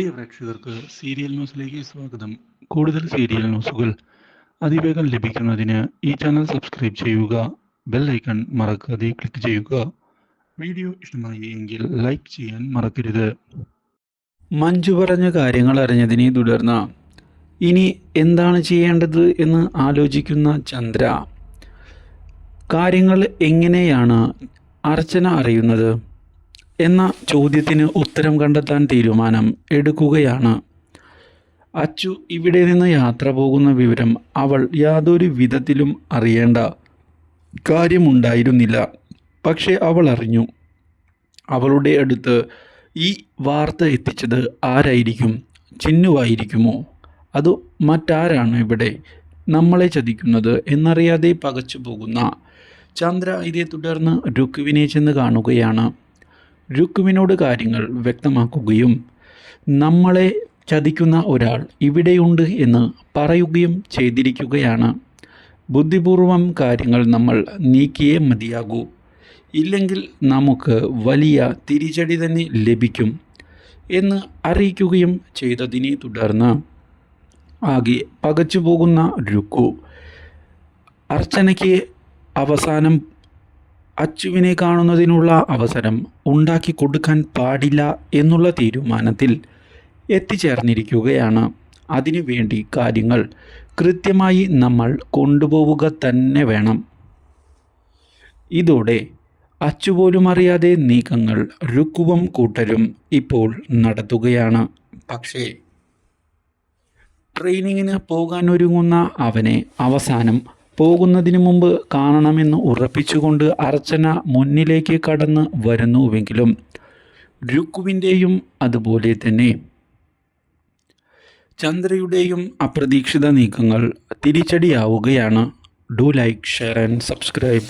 പ്രിയ പ്രേക്ഷകർക്ക് സീരിയൽ ന്യൂസിലേക്ക് സ്വാഗതം. കൂടുതൽ സീരിയൽ ന്യൂസുകൾ അതിവേഗം ലഭിക്കുന്നതിന് ഈ ചാനൽ സബ്സ്ക്രൈബ് ചെയ്യുക ബെൽ ഐക്കൺ മറക്കാതെ ക്ലിക്ക് ചെയ്യുക. വീഡിയോ ഇഷ്ടമായി എങ്കിൽ ലൈക്ക് ചെയ്യാൻ മറക്കരുത്. മഞ്ജു പറഞ്ഞ കാര്യങ്ങൾ അറിഞ്ഞതിനെ തുടർന്ന് ഇനി എന്താണ് ചെയ്യേണ്ടത് എന്ന് ആലോചിക്കുന്ന ചന്ദ്ര. കാര്യങ്ങൾ എങ്ങനെയാണ് അർച്ചന അറിയുന്നത്? എന്ന ചോദ്യത്തിന് ഉത്തരം കണ്ടെത്താൻ തീരുമാനം എടുക്കുകയാണ്. അച്ചു ഇവിടെ നിന്ന് യാത്ര പോകുന്ന വിവരം അവൾ യാതൊരു വിധത്തിലും അറിയേണ്ട കാര്യമുണ്ടായിരുന്നില്ല. പക്ഷേ അവൾ അറിഞ്ഞു. അവളുടെ അടുത്ത് ഈ വാർത്ത എത്തിച്ചത് ആരായിരിക്കും? ചിന്നുവായിരിക്കുമോ? അത് മറ്റാരാണ് ഇവിടെ നമ്മളെ ചതിക്കുന്നത് എന്നറിയാതെ പകച്ചു പോകുന്ന ചന്ദ്ര. ഇതേ തുടർന്ന് രുക്കുവിനെ ചെന്ന് കാണുകയാണ്. രുക്കുവിനോട് കാര്യങ്ങൾ വ്യക്തമാക്കുകയും നമ്മളെ ചതിക്കുന്ന ഒരാൾ ഇവിടെയുണ്ട് എന്ന് പറയുകയും ചെയ്തിരിക്കുകയാണ്. ബുദ്ധിപൂർവം കാര്യങ്ങൾ നമ്മൾ നീക്കിയേ മതിയാകൂ. ഇല്ലെങ്കിൽ നമുക്ക് വലിയ തിരിച്ചടി തന്നെ ലഭിക്കും എന്ന് അറിയിക്കുകയും ചെയ്തതിനെ തുടർന്ന് ആകെ പകച്ചു പോകുന്ന രുക്കു അർച്ചനയ്ക്ക് അവസാനം അച്ചുവിനെ കാണുന്നതിനുള്ള അവസരം ഉണ്ടാക്കി കൊടുക്കാൻ പാടില്ല എന്നുള്ള തീരുമാനത്തിൽ എത്തിച്ചേർന്നിരിക്കുകയാണ്. അതിനുവേണ്ടി കാര്യങ്ങൾ കൃത്യമായി നമ്മൾ കൊണ്ടുപോവുക തന്നെ വേണം. ഇതോടെ അച്ചുപോലും അറിയാതെ നീക്കങ്ങൾ രുക്കുവും കൂട്ടരും ഇപ്പോൾ നടത്തുകയാണ്. പക്ഷേ ട്രെയിനിങ്ങിന് പോകാൻ ഒരുങ്ങുന്ന അവനെ അവസാനം പോകുന്നതിന് മുമ്പ് കാണണമെന്ന് ഉറപ്പിച്ചുകൊണ്ട് അർച്ചന മുന്നിലേക്ക് കടന്ന് വരുന്നുവെങ്കിലും രുക്കുവിന്റെയും അതുപോലെ തന്നെ ചന്ദ്രയുടെയും അപ്രതീക്ഷിത നീക്കങ്ങൾ തിരിച്ചടിയാവുകയാണ്. Do like share and subscribe